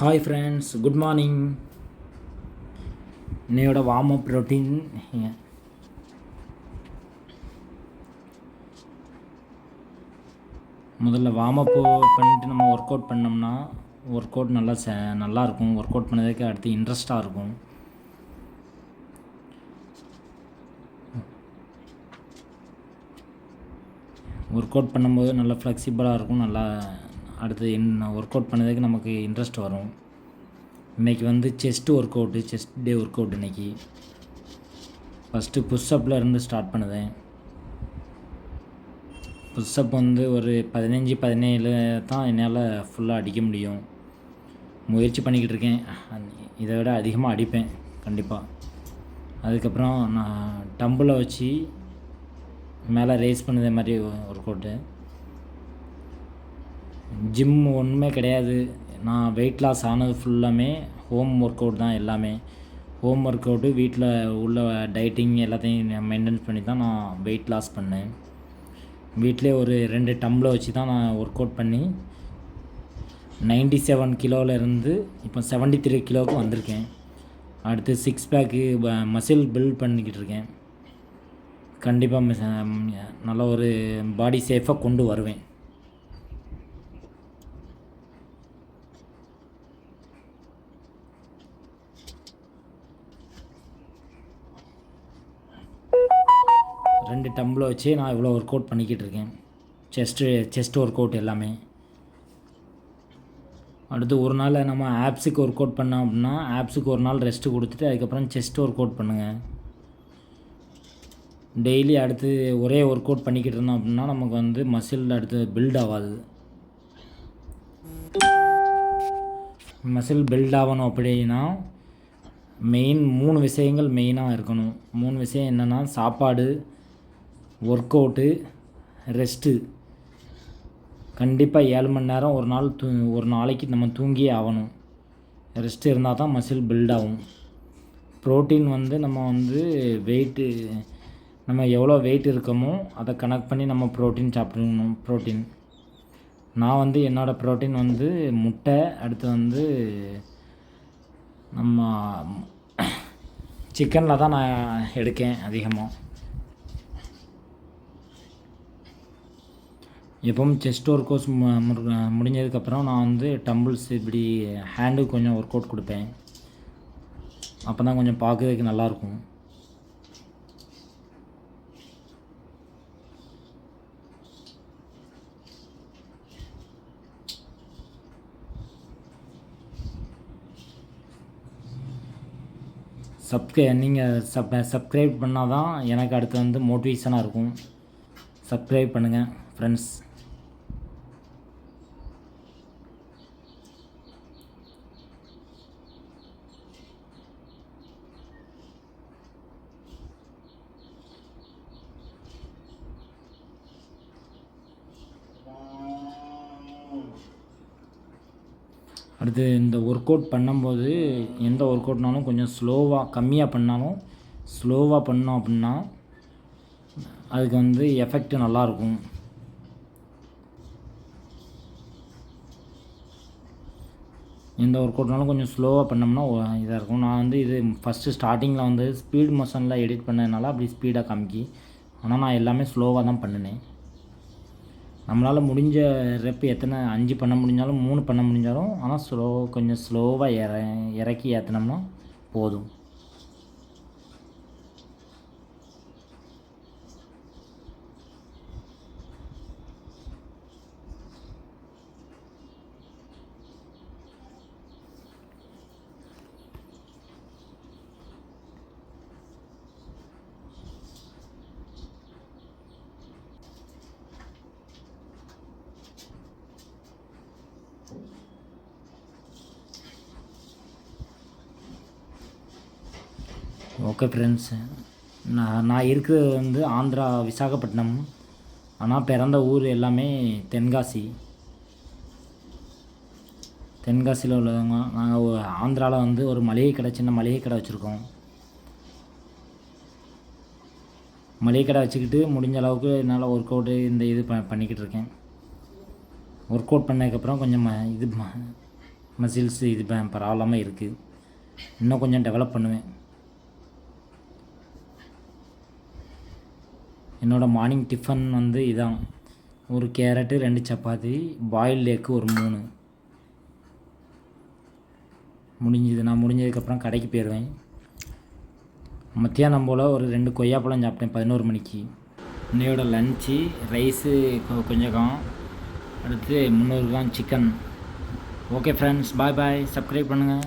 Hi friends good morning இன்னையோட warm up routine முதல்ல warm up பண்ணிட்டு நம்ம ஒர்க் அவுட் பண்ணோம்னா ஒர்க் அவுட் நல்லா ச நல்லாயிருக்கும் ஒர்க் அவுட் பண்ணதுக்கு அடுத்து இன்ட்ரெஸ்ட்டாக இருக்கும். ஒர்க் அவுட் பண்ணும்போது நல்லா ஃப்ளெக்சிபிளாக இருக்கும் நல்லா அடுத்து ஒர்க் அவுட் பண்ணதுக்கு நமக்கு இன்ட்ரெஸ்ட் வரும். இன்றைக்கி வந்து chest work out chest day work out இன்றைக்கி ஃபஸ்ட்டு புஷ்அப்பில் இருந்து ஸ்டார்ட் பண்ணுதேன். புஷ்அப் வந்து ஒரு பதினஞ்சு பதினேழு தான் என்னால் ஃபுல்லாக அடிக்க முடியும். முயற்சி பண்ணிக்கிட்டு இருக்கேன். இதை விட அதிகமாக அடிப்பேன் கண்டிப்பாக அதுக்கப்புறம் நான் டம்பில் வச்சு மேலே ரேஸ் பண்ணதே மாதிரி ஒர்க் அவுட்டு ஜிம் ஒன்றுமே கிடையாது. நான் வெயிட் லாஸ் ஆனது ஃபுல்லாமே ஹோம் ஒர்க் அவுட் தான் எல்லாமே. ஹோம் ஒர்க் அவுட்டு வீட்டில் உள்ள டயட்டிங் எல்லாத்தையும் மெயின்டைன்ஸ் பண்ணி தான் நான் வெயிட் லாஸ் பண்ணேன். வீட்டிலே ஒரு ரெண்டு டம்ளை வச்சு தான் நான் ஒர்க் அவுட் பண்ணி நைன்டி செவன் கிலோவிலேருந்து இப்போ செவன்ட்டி த்ரீ கிலோவுக்கு வந்திருக்கேன். அடுத்து சிக்ஸ் பேக்கு மசில் பில்ட் பண்ணிக்கிட்டு இருக்கேன். கண்டிப்பாக நல்ல ஒரு பாடி சேஃபாக கொண்டு வருவேன். ரெண்டு டம்பில் வச்சு நான் இவ்வளோ ஒர்க் அவுட் பண்ணிக்கிட்டு இருக்கேன். செஸ்ட்டு செஸ்ட் ஒர்க் அவுட் எல்லாமே. அடுத்து ஒரு நாள் நம்ம ஆப்ஸுக்கு ஒர்க் அவுட் பண்ணோம் அப்படின்னா ஆப்ஸுக்கு ஒரு நாள் ரெஸ்ட்டு கொடுத்துட்டு அதுக்கப்புறம் செஸ்ட் ஒர்க் அவுட் பண்ணுங்கள் டெய்லி அடுத்து ஒரே ஒர்க் அவுட் பண்ணிக்கிட்டு இருந்தோம் அப்படின்னா நமக்கு வந்து மசில் அடுத்து பில்ட் ஆகாது. மசில் பில்ட் ஆகணும் அப்படின்னா மெயின் மூணு விஷயங்கள் மெயினாக இருக்கணும். மூணு விஷயம் என்னென்னா சாப்பாடு ஒர்க் அவுட்டு ரெஸ்ட்டு கண்டிப்பாக ஏழு மணி நேரம் ஒரு நாள் தூ ஒரு நாளைக்கு நம்ம தூங்கியே ஆகணும். ரெஸ்ட் இருந்தால் தான் மசில் பில்ட் ஆகும். ப்ரோட்டீன் வந்து நம்ம வந்து வெயிட்டு நம்ம எவ்வளோ வெயிட் இருக்கோமோ அதை கனெக்ட் பண்ணி நம்ம ப்ரோட்டீன் சாப்பிடணும் ப்ரோட்டீன் நான் வந்து என்னோடய ப்ரோட்டீன் வந்து முட்டை அடுத்து வந்து நம்ம சிக்கனில் தான் நான் எடுக்கேன் அதிகமாக எப்பவும் செஸ்ட் ஒர்க் அவுட்ஸ் முடிஞ்சதுக்கப்புறம் நான் வந்து டம்பிள்ஸ் இப்படி ஹேண்டுக்கு கொஞ்சம் ஒர்க் அவுட் கொடுப்பேன். அப்போ தான் கொஞ்சம் பார்க்கறதுக்கு நல்லாயிருக்கும். சப்ஸ்கிரை நீங்கள் சப் சப்ஸ்கிரைப் பண்ணால் தான் எனக்கு அடுத்து வந்து மோட்டிவேஷனாக இருக்கும். சப்ஸ்கிரைப் பண்ணுங்கள் ஃப்ரெண்ட்ஸ் அடுத்து இந்த ஒர்க் அவுட் பண்ணும்போது எந்த ஒர்க் அவுட்னாலும் கொஞ்சம் ஸ்லோவாக கம்மியாக பண்ணாலும் ஸ்லோவாக பண்ணோம் அப்படின்னா அதுக்கு வந்து எஃபெக்ட் நல்லாயிருக்கும். எந்த ஒர்க் அவுட்னாலும் கொஞ்சம் ஸ்லோவாக பண்ணோம்னா இதாக இருக்கும். நான் வந்து இது ஃபஸ்ட்டு ஸ்டார்டிங்கில் வந்து ஸ்பீட் மோஷனில் எடிட் பண்ணதுனால அப்படி ஸ்பீடாக காமிக்கி ஆனால் நான் எல்லாமே ஸ்லோவாக தான் பண்ணினேன். நம்மளால் முடிஞ்ச ரெப்பு எத்தனை அஞ்சு பண்ண முடிஞ்சாலும் மூணு பண்ண முடிஞ்சாலும் ஆனால் ஸ்லோ கொஞ்சம் ஸ்லோவாக இற இறக்கி ஏற்றினோம்னா போதும். ஓகே ஃப்ரெண்ட்ஸ் நான் நான் இருக்கிறது வந்து ஆந்திரா விசாகப்பட்டினம். ஆனால் பிறந்த ஊர் எல்லாமே தென்காசி. தென்காசியில் உள்ளவங்க நாங்கள் ஆந்திராவில் வந்து ஒரு மளிகை கடை சின்ன மளிகை கடை வச்சுருக்கோம். மளிகை கடை வச்சுக்கிட்டு முடிஞ்ச அளவுக்கு என்னால் ஒர்க் அவுட்டு இந்த இது ப பண்ணிக்கிட்டு இருக்கேன். ஒர்க் அவுட் பண்ணதுக்கப்புறம் கொஞ்சம் ம இது மசில்ஸ் இது ப- ப்ராப்ளமாக இருக்குது இன்னும் கொஞ்சம் டெவலப் பண்ணுவேன். என்னோடய மார்னிங் டிஃபன் வந்து இதான். ஒரு கேரட்டு ரெண்டு சப்பாத்தி பாயில்டு எக்கு ஒரு மூணு. முடிஞ்சது. நான் முடிஞ்சதுக்கப்புறம் கடைக்கு போயிடுவேன் மத்தியானம் போல் ஒரு ரெண்டு கொய்யாப்பழம் சாப்பிட்டேன் பதினோரு மணிக்கு. இன்னையோட லஞ்சு ரைஸு கொஞ்சம் காம். அடுத்து முந்நூறு gram chicken okay friends bye bye subscribe பண்ணுங்கள்